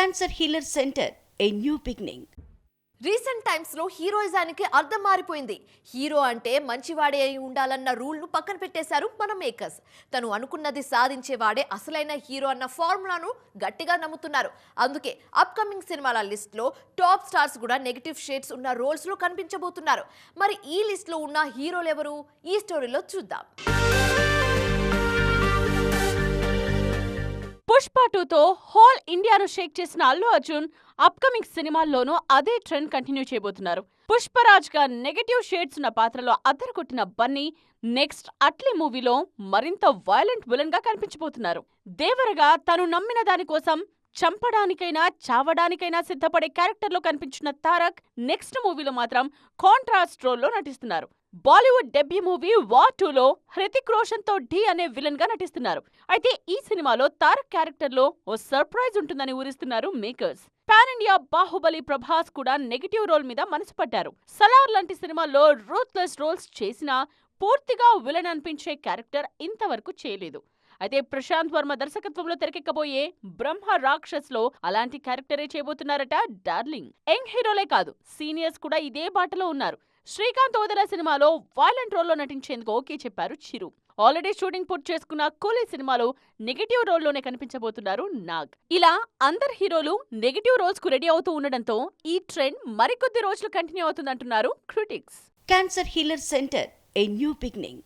Cancer healer center a new beginning recent టైమ్స్లో హీరోయిజానికి అర్థం మారిపోయింది. హీరో అంటే మంచివాడే అయి ఉండాలన్న రూల్ను పక్కన పెట్టేశారు మన మేకర్స్. తను అనుకున్నది సాధించేవాడే అసలైన హీరో అన్న ఫార్ములాను గట్టిగా నమ్ముతున్నారు. అందుకే అప్కమింగ్ సినిమాల లిస్ట్లో టాప్ స్టార్స్ కూడా నెగిటివ్ షేడ్స్ ఉన్న రోల్స్లో కనిపించబోతున్నారు. మరి ఈ లిస్ట్లో ఉన్న హీరోలు ఎవరు? ఈ స్టోరీలో చూద్దాం. పుష్ప టూతో హోల్ ఇండియాను షేక్ చేసిన అల్లు అర్జున్ అప్కమింగ్ సినిమాల్లోనూ అదే ట్రెండ్ కంటిన్యూ చేయబోతున్నారు. పుష్పరాజ్గా నెగటివ్ షేడ్స్ ఉన్న పాత్రలో అద్దరు కొట్టిన బన్నీ నెక్స్ట్ అట్లీ మూవీలో మరింత వైలెంట్ విలన్గా కనిపించబోతున్నారు. దేవరగా తను నమ్మిన దానికోసం చంపడానికైనా చావడానికైనా సిద్ధపడే క్యారెక్టర్లో కనిపించిన తారక్ నెక్స్ట్ మూవీలో మాత్రం కాంట్రాస్ట్ రోల్లో నటిస్తున్నారు. బాలీవుడ్ డెబ్యూ మూవీ వార్ టూలో హృతిక్ రోషన్తో ఢీ అనే విలన్గా నటిస్తున్నారు. అయితే ఈ సినిమాలో తారక్ క్యారెక్టర్లో ఓ సర్ప్రైజ్ ఉంటుందని ఊరిస్తున్నారు makers. Pan India Baahubali Prabhas కూడా నెగిటివ్ రోల్ మీద మనసు పడ్డారు సలార్ లాంటి సినిమాల్లో రూత్లెస్ రోల్స్ చేసినా పూర్తిగా విలన్ అనిపించే క్యారెక్టర్ ఇంతవరకు చేయలేదు. అయితే ప్రశాంత్ వర్మ దర్శకత్వంలో తెరకెక్కబోయే బ్రహ్మ రాక్షస్లో అలాంటి క్యారెక్టరే చేయబోతున్నారట డార్లింగ్. యంగ్ హీరోలే కాదు సీనియర్స్ కూడా ఇదే బాటలో ఉన్నారు. శ్రీకాంత్ ఓదల సినిమాలో వైలెంట్ రోల్లో నటించేందుకు ఓకే చెప్పారు చిరు. ఆల్రెడీ షూటింగ్ పూర్తి చేసుకున్న కూలీ సినిమాలో నెగిటివ్ రోల్లోనే కనిపించబోతున్నారు నాగ్. ఇలా అందరు హీరోలు నెగిటివ్ రోల్స్కు రెడీ అవుతూ ఉండడంతో ఈ ట్రెండ్ మరికొద్ది రోజులు continue అవుతుందంటున్నారు critics cancer healer center a new beginning.